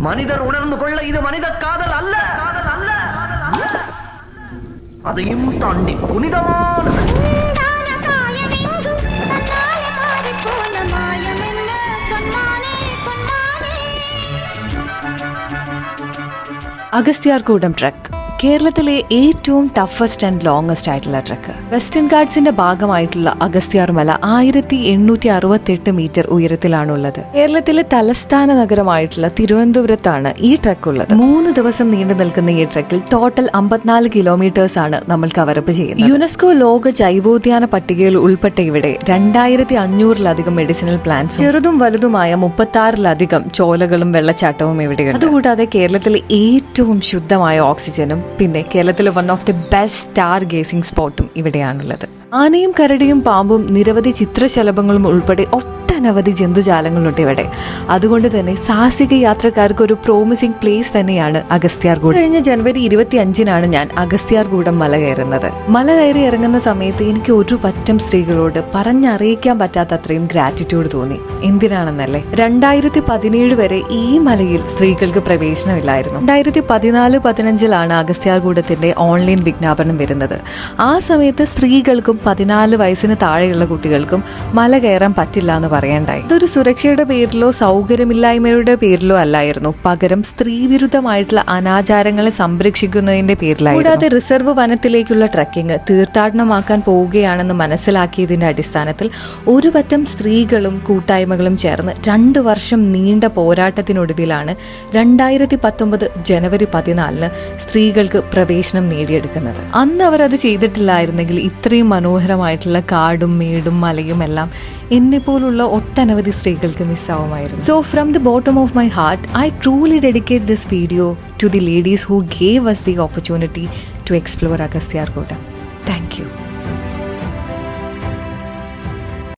மனிதர் உணர்ந்து கொள்ள இது மனித காதல் அல்ல. காதல் அல்ல அதையும் தாண்டி புனிதமான அகஸ்தியார் கூடம் ட்ரக். കേരളത്തിലെ ഏറ്റവും ടഫസ്റ്റ് ആൻഡ് ലോങ്ങസ്റ്റ് ആയിട്ടുള്ള ട്രക്ക് വെസ്റ്റേൺ ഗാർഡ്സിന്റെ ഭാഗമായിട്ടുള്ള അഗസ്ത്യാർമല ആയിരത്തി എണ്ണൂറ്റി അറുപത്തി എട്ട് മീറ്റർ ഉയരത്തിലാണുള്ളത്. കേരളത്തിലെ തലസ്ഥാന നഗരമായിട്ടുള്ള തിരുവനന്തപുരത്താണ് ഈ ട്രക്ക് ഉള്ളത്. മൂന്ന് ദിവസം നീണ്ടു നിൽക്കുന്ന ഈ ട്രക്കിൽ ടോട്ടൽ അമ്പത്തിനാല് കിലോമീറ്റേഴ്സ് ആണ് നമ്മൾ കവറപ്പ് ചെയ്യുന്നത്. യുനെസ്കോ ലോക ജൈവോദ്യാന പട്ടികയിൽ ഉൾപ്പെട്ട ഇവിടെ രണ്ടായിരത്തി അഞ്ഞൂറിലധികം മെഡിസിനൽ പ്ലാന്റ്സ് ചെറുതും വലുതുമായ മുപ്പത്തി ആറിലധികം ചോലകളും വെള്ളച്ചാട്ടവും ഇവിടെയുണ്ട്. അതുകൂടാതെ കേരളത്തിലെ ഏറ്റവും ശുദ്ധമായ ഓക്സിജനും പിന്നെ കേരളത്തിലെ one of the best star gazing സ്പോട്ടും ഇവിടെയാണുള്ളത്. ആനയും കരടിയും പാമ്പും നിരവധി ചിത്രശലഭങ്ങളും ഉൾപ്പെടെ ഒട്ടനവധി ജന്തുജാലങ്ങളുണ്ട് ഇവിടെ. അതുകൊണ്ട് തന്നെ സാഹസിക യാത്രക്കാർക്ക് ഒരു പ്രോമിസിംഗ് പ്ലേസ് തന്നെയാണ് അഗസ്ത്യാർകൂടം. കഴിഞ്ഞ ജനുവരി ഇരുപത്തി അഞ്ചിനാണ് ഞാൻ അഗസ്ത്യാർകൂടം മല കയറുന്നത്. മല കയറി ഇറങ്ങുന്ന സമയത്ത് എനിക്ക് ഒരു പറ്റം സ്ത്രീകളോട് പറഞ്ഞറിയിക്കാൻ പറ്റാത്ത അത്രയും ഗ്രാറ്റിറ്റ്യൂഡ് തോന്നി. എന്തിനാണെന്നല്ലേ? രണ്ടായിരത്തി പതിനേഴ് വരെ ഈ മലയിൽ സ്ത്രീകൾക്ക് പ്രവേശനമില്ലായിരുന്നു. രണ്ടായിരത്തി പതിനാല് പതിനഞ്ചിലാണ് അഗസ്ത്യാർകൂടത്തിന്റെ ഓൺലൈൻ വിജ്ഞാപനം വരുന്നത്. ആ സമയത്ത് സ്ത്രീകൾക്കും പതിനാല് വയസ്സിന് താഴെയുള്ള കുട്ടികൾക്കും മല കയറാൻ പറ്റില്ല എന്ന് പറയണ്ടായി. ഇതൊരു സുരക്ഷയുടെ പേരിലോ സൗകര്യമില്ലായ്മയുടെ പേരിലോ അല്ലായിരുന്നു. പകരം സ്ത്രീവിരുദ്ധമായിട്ടുള്ള അനാചാരങ്ങളെ സംരക്ഷിക്കുന്നതിന്റെ പേരിലായിരുന്നു. കൂടാതെ റിസർവ് വനത്തിലേക്കുള്ള ട്രക്കിംഗ് തീർത്ഥാടനമാക്കാൻ പോവുകയാണെന്ന് മനസ്സിലാക്കിയതിന്റെ അടിസ്ഥാനത്തിൽ ഒരു പറ്റം സ്ത്രീകളും കൂട്ടായ്മകളും ചേർന്ന് രണ്ട് വർഷം നീണ്ട പോരാട്ടത്തിനൊടുവിലാണ് രണ്ടായിരത്തി പത്തൊമ്പത് ജനുവരി പതിനാലിന് സ്ത്രീകൾക്ക് പ്രവേശനം നേടിയെടുക്കുന്നത്. അന്ന് അവർ അത് ചെയ്തിട്ടില്ലായിരുന്നെങ്കിൽ ഇത്രയും മനോഹരമായിട്ടുള്ള കാടും മേടും മലയും എല്ലാം എന്നെ പോലുള്ള ഒട്ടനവധി സ്ത്രീകൾക്ക് മിസ്സാവുമായിരുന്നു. So from the bottom of my heart I truly dedicate this video to the ladies who gave us the opportunity to explore Agasthyarkotta thank you